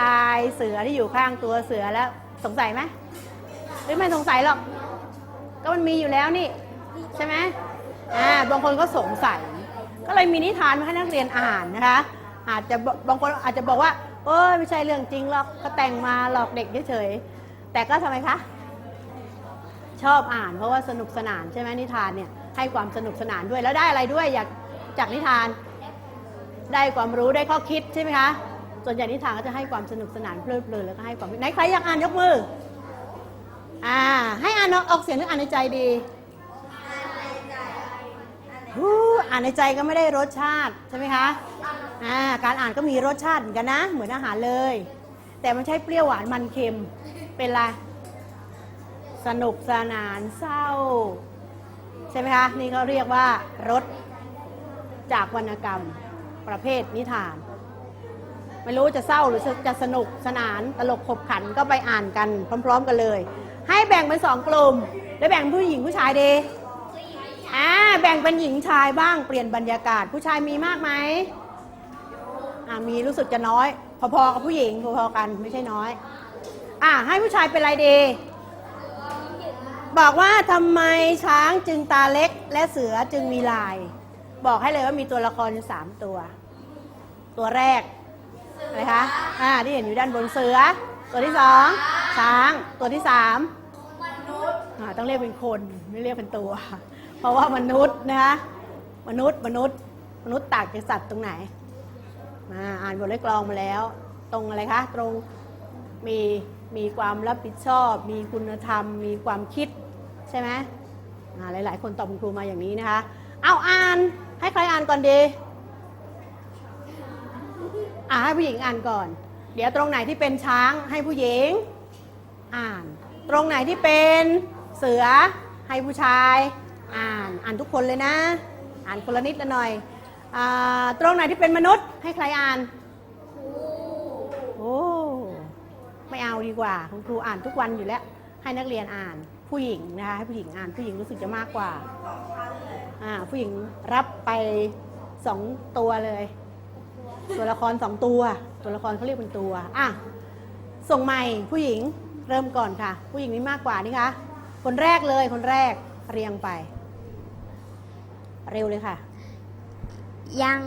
ลายเสือที่อยู่ข้างตัวเสือแล้วสงสัยไหมหรือไม่สงสัยหรอก ก็มันมีอยู่แล้วนี่ ใช่ไหมอ่าบางคนก็สงสัย ก็เลยมีนิทานมาให้นักเรียนอ่านนะคะ อาจจะบางคนอาจจะบอกว่าเอ้ยไม่ใช่เรื่องจริงหรอกก็แต่งมาหลอกเด็กเฉยๆแต่ก็ทำไมคะชอบอ่านเพราะว่าสนุกสนานใช่ไหมนิทานเนี่ยให้ความสนุกสนานด้วยแล้วได้อะไรด้วยอยากจากนิทาน ได้ความรู้ได้ข้อคิดใช่ไหมคะ ส่วนใหญ่นิทานก็จะให้ความสนุกสนานเพลิดเพลินแล้วก็ให้ความไหนใครอยากอ่านยกมืออ่าให้อ่านออกเสียงหรืออ่านในใจดีฮู้อ่านในใจก็ไม่ได้รสชาติใช่ไหมคะอ่าการอ่านก็มีรสชาติเหมือนกันนะ เหมือนอาหารเลย แต่มันใช่เปรี้ยวหวานมันเค็มเป็นไรสนุกสนานเศร้า ใช่ไหมคะ นี่เขาเรียกว่ารสจากวรรณกรรมประเภทนิทาน ไม่รู้จะเศร้าหรือจะสนุกสนานตลกขบขันก็ไปอ่านกันพร้อม ๆ กันเลย ให้แบ่งเป็นสองกลุ่มแล้วแบ่งผู้หญิงผู้ชายดีอ่าแบ่งเป็นหญิงชายบ้างเปลี่ยนบรรยากาศผู้ชายมีมากไหมอ่ามีรู้สึกจะน้อย พอๆกับผู้หญิงพอๆกันไม่ใช่น้อย อ่าให้ผู้ชายเป็นไรดีบอกว่าทำไมช้างจึงตาเล็กและเสือจึงมีลาย บอกให้เลยว่ามีตัวละครอยู่สามตัว ตัวแรก อะไรคะ อ่า ที่เห็นอยู่ด้านบนเสือ ตัวที่สองช้าง ตัวที่สามมนุษย์อ่าต้องเรียกเป็นคนไม่เรียกเป็นตัว เพราะว่ามนุษย์นะคะมนุษย์ มนุษย์ มนุษย์ต่างจากสัตว์ตรงไหนอ่าอ่านบทเลขกลองมาแล้ว ตรงอะไรคะ ตรงมีมีความรับผิดชอบ มีคุณธรรม มีความคิดใช่ไหมอ่าหลาย ๆ คนตอบคุณครูมาอย่างนี้นะคะ เอาอ่าน ให้ใครอ่านก่อนดี อ่าให้ผู้หญิงอ่านก่อน เดี๋ยวตรงไหนที่เป็นช้างให้ผู้หญิง อ่าน ตรงไหนที่เป็นเสือให้ผู้ชาย อ่านอ่านทุกคนเลยนะ อ่านคนละนิดละหน่อยอาตรงไหนที่เป็นมนุษย์ให้ใครอ่านโอ้ไม่เอาดีกว่าคุณครูอ่านทุกวันอยู่แล้ว ให้นักเรียนอ่านผู้หญิงนะคะให้ผู้หญิงอ่านผู้หญิงรู้สึกจะมากกว่าอ่าผู้หญิงรับไปสองตัวเลย ตัวละครสองตัว ตัวละครเขาเรียกเป็นตัวอะส่งใหม่ผู้หญิงเริ่มก่อนค่ะ ผู้หญิงมีมากกว่านี่คะคนแรกเลยคนแรกเรียงไป เร็วเลยค่ะ ยัง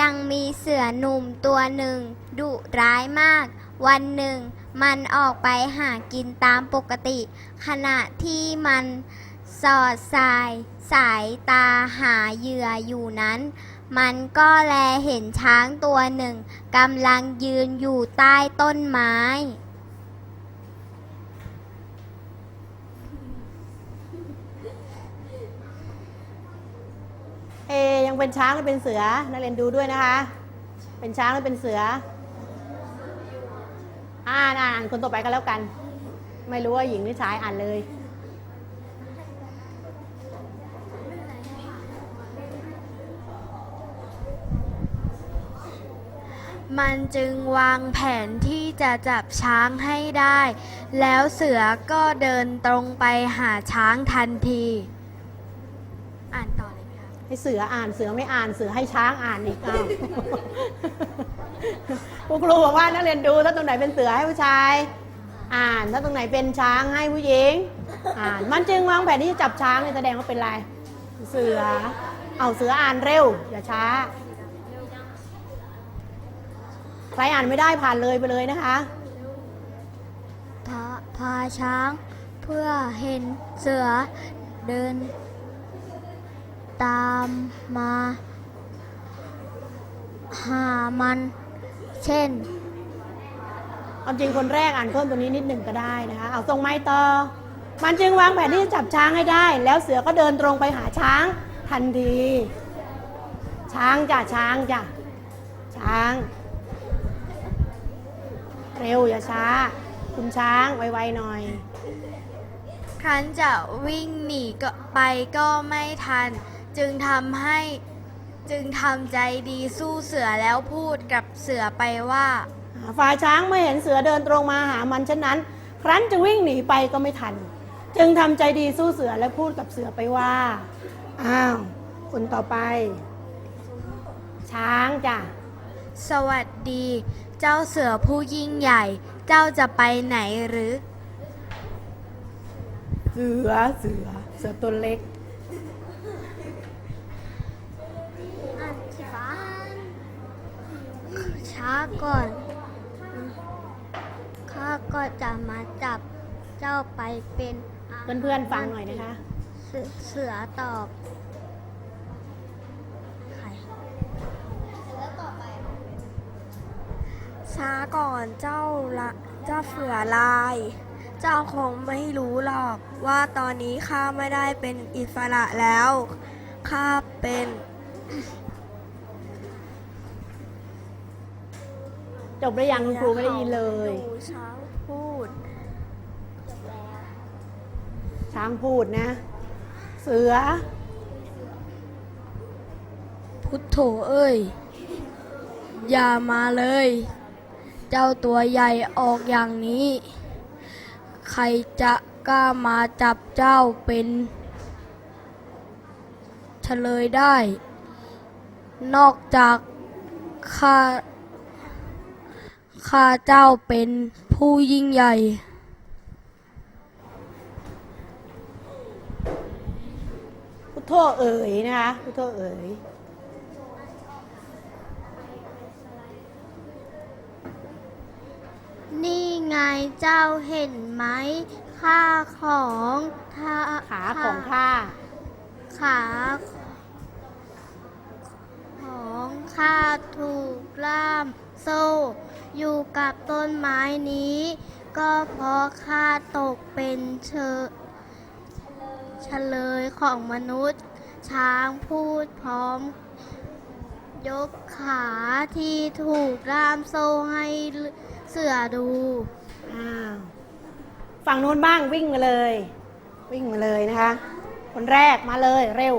ยังมีเสือหนุ่มตัวหนึ่งดุร้ายมาก วันหนึ่ง มันออกไปหากินตามปกติ ขณะที่มันสอดสาย สายตาหาเหยื่ออยู่นั้น มันก็แลเห็นช้างตัวหนึ่งกำลังยืนอยู่ใต้ต้นไม้ เอยังเป็นช้างหรือเป็นเสือนักเรียนดูด้วยนะคะ เป็นช้างหรือเป็นเสือ อ่านอ่านคนต่อไปก็แล้วกัน ไม่รู้ว่าหญิงหรือชายอ่านเลย มันจึงวางแผนที่จะจับช้างให้ได้ แล้วเสือก็เดินตรงไปหาช้างทันที อ่านต่อเลยไหมคะให้เสืออ่านเสือไม่อ่านเสือให้ช้างอ่านอีกอ้าวคุณครูบอกว่านักเรียนดูถ้าตรงไหนเป็นเสือให้ผู้ชาย อ่านถ้าตรงไหนเป็นช้างให้ผู้หญิง อ่านมันจึงวางแผนที่จะจับช้างเนี่ยแสดงว่าเป็นอะไรเสือ เอาเสืออ่านเร็วอย่าช้า ใครอ่านไม่ได้ผ่านเลยไปเลยนะคะพาพาช้างเพื่อเห็นเสือเดิน ตามมา หามัน เช่นความจริงคนแรกอ่านเพิ่มตัวนี้นิดหนึ่งก็ได้นะคะ เอาทรงไม้ต่อ มันจึงวางแผนที่จะจับช้างให้ได้ แล้วเสือก็เดินตรงไปหาช้างทันที ช้างจ้ะช้างจ้ะช้าง เร็วอย่าช้า คุณช้างไวๆหน่อย ครั้นจะวิ่งหนีก็ไปก็ไม่ทัน จึงทำให้จึงทำใจดีสู้เสือแล้วพูดกับเสือไปว่า ฝ่ายช้างเมื่อเห็นเสือเดินตรงมาหามันเช่นนั้น ครั้นจะวิ่งหนีไปก็ไม่ทัน จึงทำใจดีสู้เสือและพูดกับเสือไปว่า อ้าวคนต่อไป ช้างจ้ะสวัสดี เจ้าเสือผู้ยิ่งใหญ่ เจ้าจะไปไหนหรือ เสือเสือเสือตัวเล็กอธิบายช้าก่อน ข้าก็จะมาจับเจ้าไปเป็นาหารเพื่อนๆฟังหน่อยนะคะ เสือเสือตอบใคร ช้าก่อนเจ้าละเจ้าเสือลาย เจ้าคงไม่รู้หรอกว่าตอนนี้ข้าไม่ได้เป็นอิสระแล้วข้าเป็นจบหรือยังคุณครูไม่ได้ยินเลยดูช้างพูด ช้างพูดนะ เสือ พุทโธเอ้ย อย่ามาเลย เจ้าตัวใหญ่ออกอย่างนี้ ใครจะกล้ามาจับเจ้าเป็นเฉลยได้ นอกจากข้าข้าเจ้าเป็นผู้ยิ่งใหญ่พุทโธเอ๋ยนะคะพุทโธเอ๋ย ไงเจ้าเห็นไหมค่าของท่าขาของข้าขาของข้าถูกล่ามโซ่ อยู่กับต้นไม้นี้ ก็เพราะข้าตกเป็นเชอเฉลยของมนุษย์ ช้างพูดพร้อม ยกขาที่ถูกล่ามโซ่ให้ เสือดู อ้าวฝั่งนู้นบ้างวิ่งมาเลย วิ่งมาเลยนะคะ คนแรกมาเลยเร็ว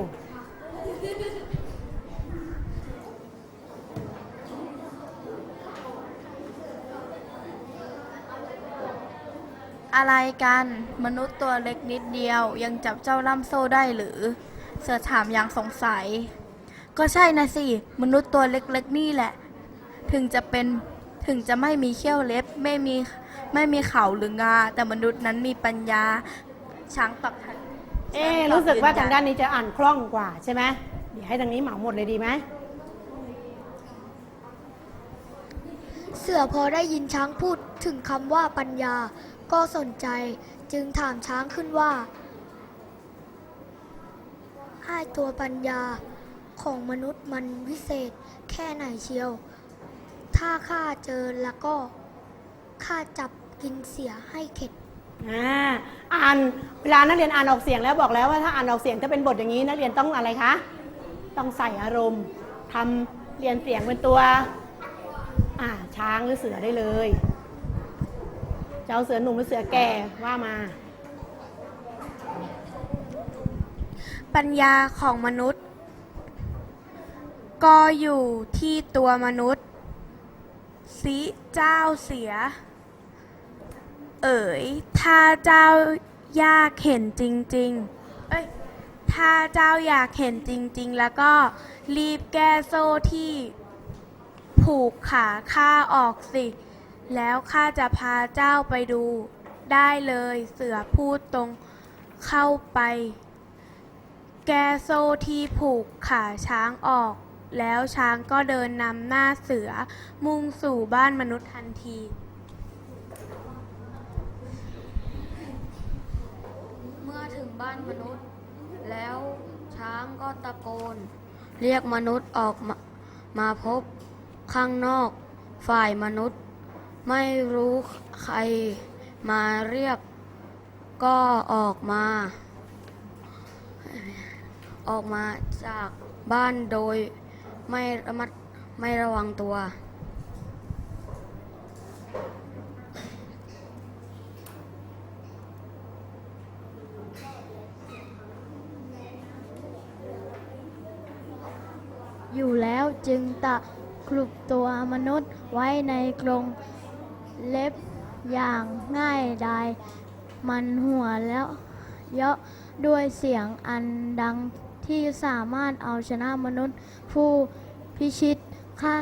อะไรกัน มนุษย์ตัวเล็กนิดเดียวยังจับเจ้าล่ำโซ่ได้หรือ เสือถามอย่างสงสัย ก็ใช่นะสิ มนุษย์ตัวเล็กๆนี่แหละ ถึงจะเป็น ถึงจะไม่มีเขี้ยวเล็บ ไม่มีไม่มีเขาหรืองา แต่มนุษย์นั้นมีปัญญา ช้างตอบทันเอ๊ะช้ตอบรู้สึกว่ายืทางยัด้านนี้จะอ่านคล่องกว่าใช่ไหมเดี๋ยวให้ทางนี้เหมาหมดเลยดีไหมเสือพอได้ยินช้างพูดถึงคำว่าปัญญา ก็สนใจจึงถามช้างขึ้นว่าไอ้ายตัวปัญญาของมนุษย์มันวิเศษแค่ไหนเชียว ถ้าข้าเจอแล้วก็ข้าจับกินเสียให้เข็ด อ่าอ่านเวลานักเรียนอ่านออกเสียงแล้วบอกแล้วว่าถ้าอ่านออกเสียงถ้าเป็นบทอย่างนี้นักเรียนต้องอะไรคะ ต้องใส่อารมณ์ทำเรียนเสียงเป็นตัว อ่าช้างหรือเสือได้เลยจะเอาเสือหนุ่มหรือเสือแก่ว่ามา ปัญญาของมนุษย์ ก็อยู่ที่ตัวมนุษย์ สิเจ้าเสีย เอ๋ย ถ้าเจ้าอยากเห็นจริง ๆ เอ้ย ถ้าเจ้าอยากเห็นจริง ๆ แล้วก็รีบแก้โซ่ที่ ผูกขาข้าออกสิ แล้วข้าจะพาเจ้าไปดู ได้เลยเสือพูดตรงเข้าไป แก้โซ่ที่ผูกขาช้างออก แล้วช้างก็เดินนำหน้าเสือ มุ่งสู่บ้านมนุษย์ทันทีเมื่อถึงบ้านมนุษย์ แล้วช้างก็ตะโกน เรียกมนุษย์ออกมามาพบข้างนอก ฝ่ายมนุษย์ ไม่รู้ใครมาเรียก ก็ออกมา ออกมาจากบ้านโดย ไม่ระมัดไม่ระวังตัว อยู่แล้วจึงตะครุบตัวมนุษย์ไว้ในกรงเล็บอย่างง่ายดายมันหัวแล้ว เยาะด้วยเสียงอันดังที่สามารถเอาชนะมนุษย์ ผู้พิชิตฆ่า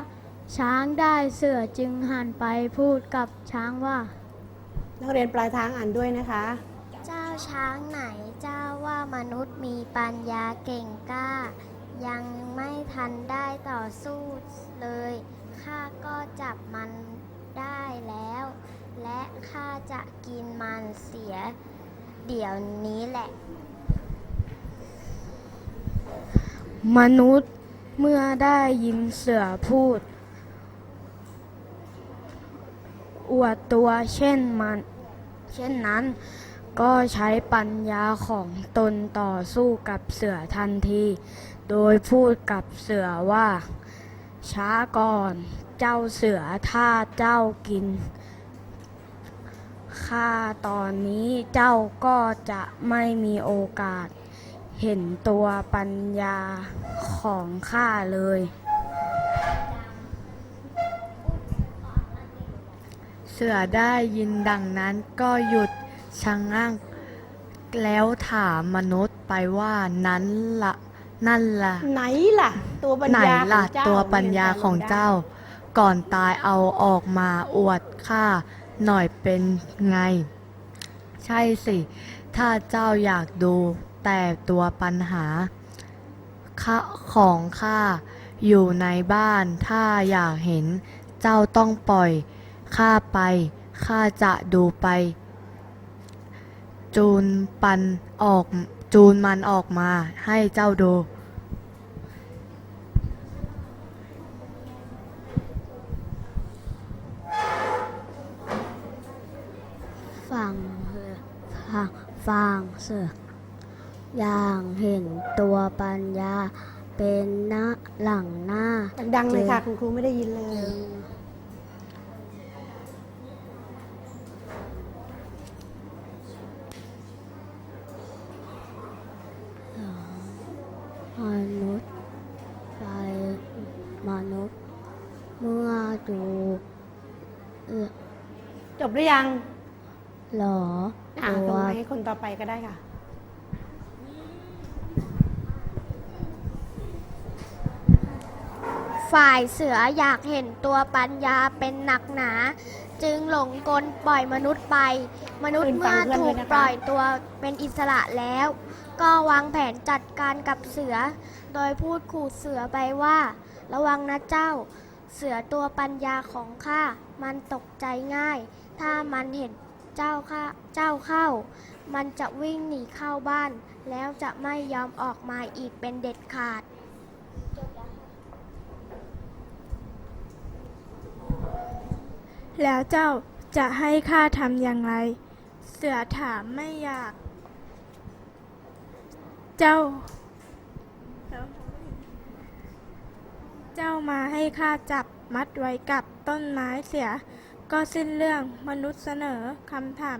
ช้างได้เสือจึงหันไปพูดกับช้างว่า นักเรียนปลายทางอ่านด้วยนะคะ เจ้าช้างไหนเจ้าว่ามนุษย์มีปัญญาเก่งกล้า ยังไม่ทันได้ต่อสู้เลยข้าก็จับมันได้แล้ว และข้าจะกินมันเสีย เดี๋ยวนี้แหละ มนุษย์ เมื่อได้ยินเสือพูด อวดตัวเช่นมัน เช่นนั้น ก็ใช้ปัญญาของตนต่อสู้กับเสือทันที โดยพูดกับเสือว่า ช้าก่อน เจ้าเสือถ้าเจ้ากินข้าตอนนี้เจ้าก็จะไม่มีโอกาส เห็นตัวปัญญาของข้าเลย เสือได้ยินดังนั้นก็หยุดชะงักแล้วถามมนุษย์ไปว่านั้นละนั่นละไหนล่ะ ตัวปัญไหนญาล่ะ ของเจ้าตัวปัญญาของเจ้า ก่อนตายเอาออกมาอวดข้าหน่อยเป็นไง ใช่สิ ถ้าเจ้าอยากดู แต่ตัวปัญหาของข้าอยู่ในบ้านถ้าอยากเห็นเจ้าต้องปล่อยข้าไปข้าจะดูไป จูนปันออกจูนมันออกมาให้เจ้าดูฟังเถ อะฟังฟังเสืออย่างเห็นตัวปัญญา เป็นหน้าหลังหน้า ดังๆเลยค่ะ คุณครูไม่ได้ยินเลย มนุษย์ไปมนุษย์ เมื่อดูเอ่อจบหรือยังหลออ่าตัส่วงให้คนต่อไปก็ได้ค่ะ ฝ่ายเสืออยากเห็นตัวปัญญาเป็นหนักหนา จึงหลงกลปล่อยมนุษย์ไป มนุษย์เมื่อถูกปล่อยตัวเป็นอิสระแล้ว ก็วางแผนจัดการกับเสือ โดยพูดขู่เสือไปว่า ระวังนะเจ้า เสือตัวปัญญาของข้ามันตกใจง่าย ถ้ามันเห็นเจ้าข้าเจ้าเข้า มันจะวิ่งหนีเข้าบ้าน แล้วจะไม่ยอมออกมาอีกเป็นเด็ดขาด แล้วเจ้าจะให้ข้าทำอย่างไร เสือถามไม่อยาก เจ้า เจ้ามาให้ข้าจับมัดไว้กับต้นไม้เสีย ก็สิ้นเรื่องมนุษย์เสนอคำถาม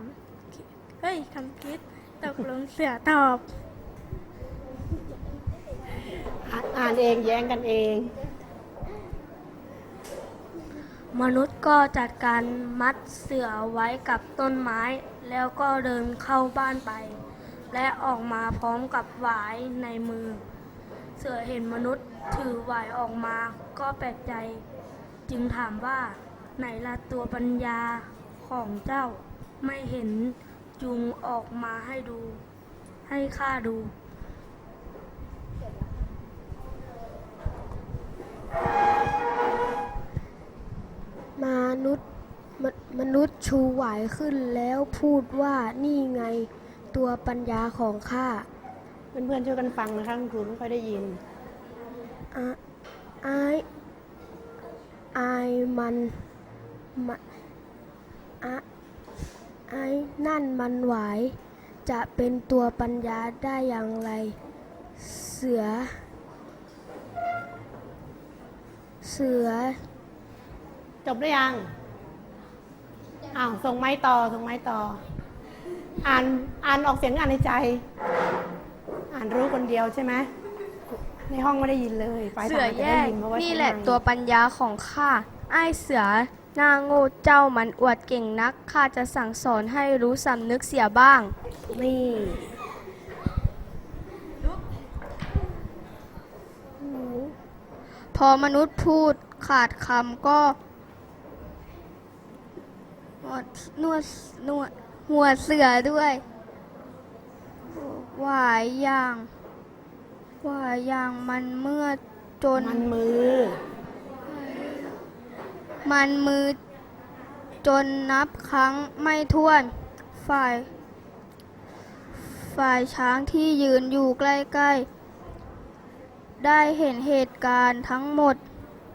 เฮ้ยคำคิดตกลงเสือตอบ อ่านเองแย้งกันเอง มนุษย์ก็จัดการมัดเสือไว้กับต้นไม้ แล้วก็เดินเข้าบ้านไป และออกมาพร้อมกับหวายในมือ เสือเห็นมนุษย์ถือหวายออกมาก็แปลกใจ จึงถามว่าไหนละตัวปัญญาของเจ้าไม่เห็นจุงออกมาให้ดู ให้ข้าดู มนุษย์มมนุษย์ชูไหวขึ้นแล้วพูดว่านี่ไงตัวปัญญาของข้า เพื่อนๆช่วยกันฟังนะคะคุณครูไม่ค่อยได้ยินอะอายอายมันมะอะไอ้นั่นมันไหวจะเป็นตัวปัญญาได้อย่างไร เสือ เสือ จบหรือยังอ้าวส่งไม้ต่อส่งไม้ต่อ อ่านอ่านออกเสียงอ่านในใจ อ่านรู้คนเดียวใช่ไหมในห้องไม่ได้ยินเลยปลายเสืทาองจะแยได้กยินเพราะว่านี่ใช้แหละไมค์ตัวปัญญาของข้าไอ้ายเสือหน้าโง่เจ้ามันอวดเก่งนักข้าจะสั่งสอนให้รู้สำนึกเสียบ้าง นี่พอมนุษย์พูดขาดคำก็น วดนวดนวดหัวเสือด้วยหวายอย่างหวายอย่างมันเมื่อจน มันมือ มันมือจนนับครั้งไม่ถ้วน ฝ่าย ฝ่ายช้างที่ยืนอยู่ใกล้ๆ ได้เห็นเหตุการณ์ทั้งหมด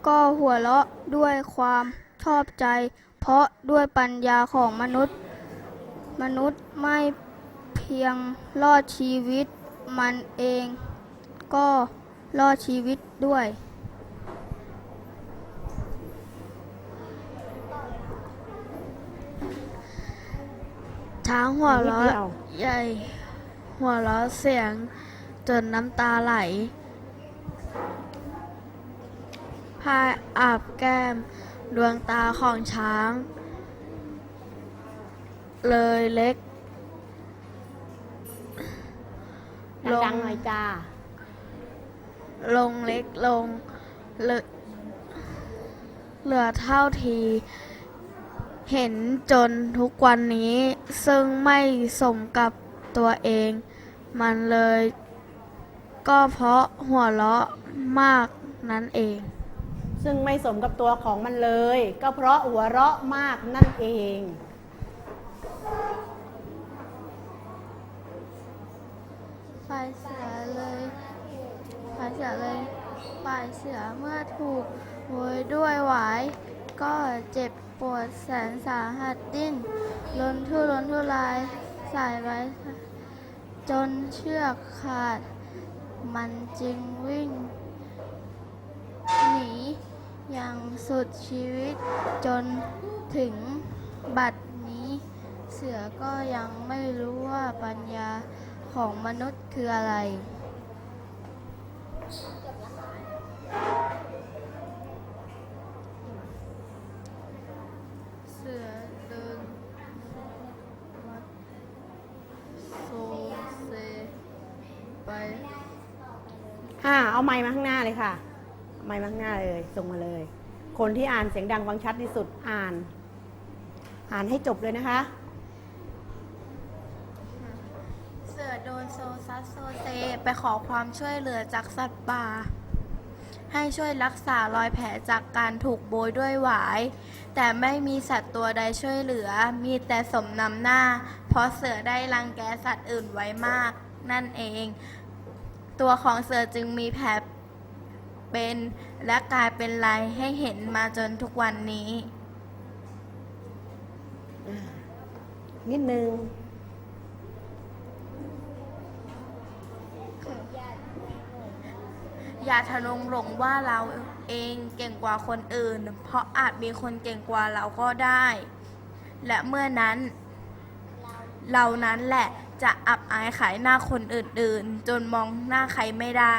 ก็หัวเราะด้วยความชอบใจ เพราะด้วยปัญญาของมนุษย์ มนุษย์ไม่เพียงรอดชีวิตมันเอง ก็รอดชีวิตด้วย ช้างหัวเราะใหญ่หัวเราะเสียงจนน้ำตาไหลพายอาบแก้ม ดวงตาของช้าง เลยเล็ก ลง ดังๆหน่อยจ้า ลงเล็กลงเหลือเหลือเท่าที เห็นจนทุกวันนี้ซึ่งไม่สมกับตัวเอง มันเลย ก็เพราะหัวเราะมากนั่นเอง ซึ่งไม่สมกับตัวของมันเลย ก็เพราะหัวเราะมากนั่นเอง ฝ่ายเสือเลยฝ่ายเสือเลยฝ่ายเสือเมื่อถูกโวยด้วยหวาย ก็เจ็บปวดแสนสาหัสดิ้นล้นทุรนทุรายสายไว้ จนเชือกขาด มันจึงวิ่ง หนี อย่างสุดชีวิตจนถึงบัดนี้ เสือก็ยังไม่รู้ว่าปัญญาของมนุษย์คืออะไรเสือเดินโซเซไปอ่าเอาไม้มาข้างหน้าเลยค่ะ ไม้มาข้างหน้าเลยส่งมาเลย คนที่อ่านเสียงดังฟังชัดที่สุดอ่าน อ่านให้จบเลยนะคะ เสือโดนโซซัสโซเซ ไปขอความช่วยเหลือจากสัตว์ป่า ให้ช่วยรักษารอยแผลจากการถูกโบยด้วยหวาย แต่ไม่มีสัตว์ตัวใดช่วยเหลือ มีแต่สมนำหน้า เพราะเสือได้รังแกสัตว์อื่นไว้มาก นั่นเอง ตัวของเสือจึงมีแผล เป็นและกลายเป็นลายให้เห็นมาจนทุกวันนี้ นิดนึงอย่าทะนงหลงว่าเราเองเก่งกว่าคนอื่น เพราะอาจมีคนเก่งกว่าเราก็ได้ และเมื่อนั้น เรานั้นแหละจะอับอายขายหน้าคนอื่นๆ จนมองหน้าใครไม่ได้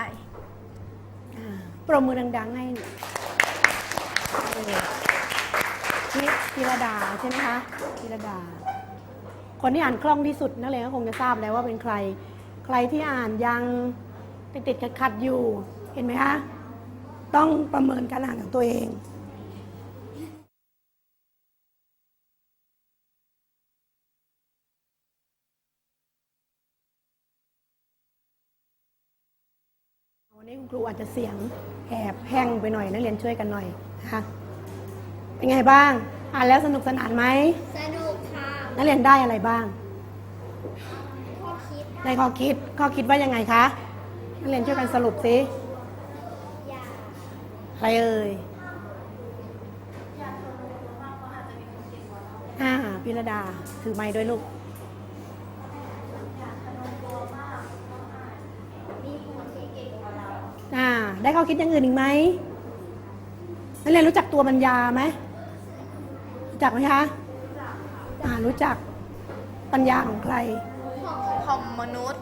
ปรบมือดังๆให้นี่ธีรดาใช่ไหมคะธีรดา คนที่อ่านคล่องที่สุดนักเรียนก็คงจะทราบแล้วว่าเป็นใคร ใครที่อ่านยังติดติดขัดขัดๆอยู่ เห็นไหมคะ ต้องประเมินการอ่านของตัวเอง คุณครูอาจจะเสียงแหบแห้งไปหน่อยนักเรียนช่วยกันหน่อยนะคะเป็นไงบ้าง อ่านแล้วสนุกสนานไหมสนุกค่ะนักเรียนได้อะไรบ้างข้อคิดได้ข้อคิดข้อคิดว่ายังไงคะนักเรียนช่วยกันสรุปสิอย่าอะไรเอ่ยอ่าพิรดาถือไม้ด้วยลูก ได้ข้อคิดอย่างอื่นอีกไหมนักเรียนรู้จักตัวปัญญาไหมรู้จักไหมคะอ่ารู้จักปัญญาของใครของมนุษย์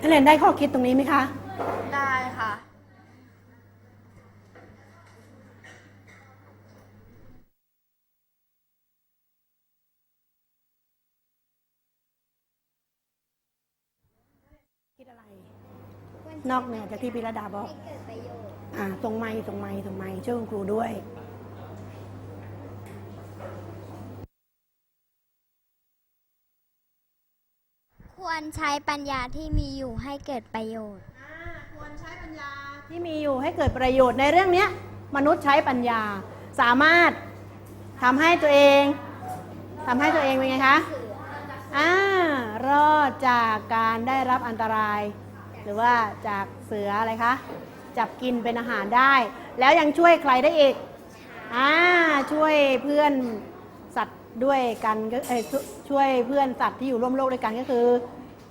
นักเรียนได้ข้อคิดตรงนี้ไหมคะ ได้ค่ะคิดอะไรนอกเหนือจากที่พีระดาบอก อ่าตรงไม้ตรงไม้ตรงไม้ช่วยคุณครูด้วยควรใช้ปัญญาที่มีอยู่ให้เกิดประโยชน์ควรใช้ปัญญาที่มีอยู่ให้เกิดประโยชน์ในเรื่องเนี้ยมนุษย์ใช้ปัญญาสามารถทำให้ตัวเองทำให้ตัวเองเป็นไงคะอ่ารอดจากการได้รับอันตราย หรือว่าจากเสืออะไรคะ จับกินเป็นอาหารได้ แล้วยังช่วยใครได้อีกอ่าช่วยเพื่อนสัตว์ด้วยกันก็เอ้ยช่วยช่วยเพื่อนสัตว์ที่อยู่ร่วมโลกด้วยกันก็คือ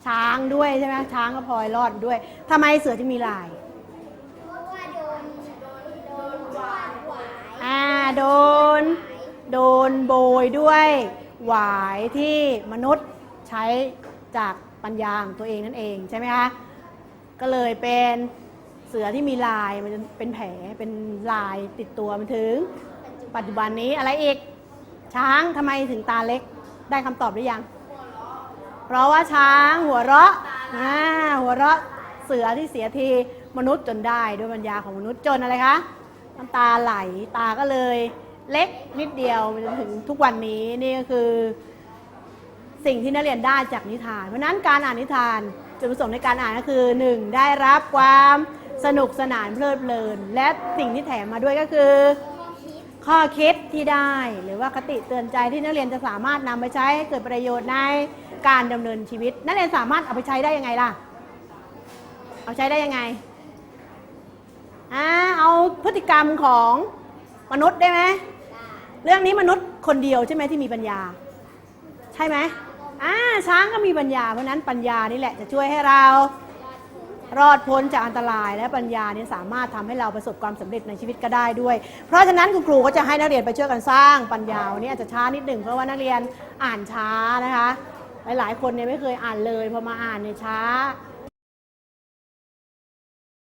ช้างด้วยใช่ไหมช้างก็พลอยรอดด้วยทำไมเสือจะมีลายเพราะว่าโดนโดนวาดหวายอ่าโดน โดนโบยด้วยหวายที่มนุษย์ใช้จากปัญญาของตัวเองนั่นเองใช่ไหมคะก็เลยเป็น เสือที่มีลายมันเป็นแผลเป็นลายติดตัวมันถึง ปัจจุบันนี้อะไรอีก ช้างทำไมถึงตาเล็ก ได้คำตอบหรือยัง เพราะว่าช้างหัวเราะอ่าหัวเราะเสือที่เสียทีมนุษย์จนได้ด้วยปัญญาของมนุษย์จนอะไรคะน้ำตาไหลตาก็เลยเล็กนิดเดียวจนถึงทุกวันนี้นี่ก็คือ สิ่งที่นักเรียนได้จากนิทาน เพราะฉะนั้นการอ่านนิทานจุดประสงค์ในการอ่านก็คือ 1. ได้รับความ สนุกสนานเพลิดเพลิน และสิ่งที่แถมมาด้วยก็คือ ข้อคิดที่ได้ หรือว่าคติเตือนใจที่นักเรียนจะสามารถนำไปใช้ให้เกิดประโยชน์ในการดำเนินชีวิต นักเรียนสามารถเอาไปใช้ได้ยังไงล่ะ เอาใช้ได้ยังไงอ่าเอาพฤติกรรมของมนุษย์ได้ไหมเรื่องนี้มนุษย์คนเดียวใช่ไหมที่มีปัญญา ใช่ไหมอ่าช้างก็มีปัญญาเพราะฉะนั้นปัญญานี่แหละจะช่วยให้เรา รอดพ้นจากอันตรายและปัญญาเนี่ยสามารถทำให้เราประสบความสำเร็จในชีวิตก็ได้ด้วย เพราะฉะนั้นคุณครูก็จะให้นักเรียนไปช่วยกันสร้างปัญญาวันนี้อาจจะช้านิดหนึ่งเพราะว่านักเรียนอ่านช้านะคะ หลายๆ คนเนี่ยไม่เคยอ่านเลยพอมาอ่านเนี่ยช้า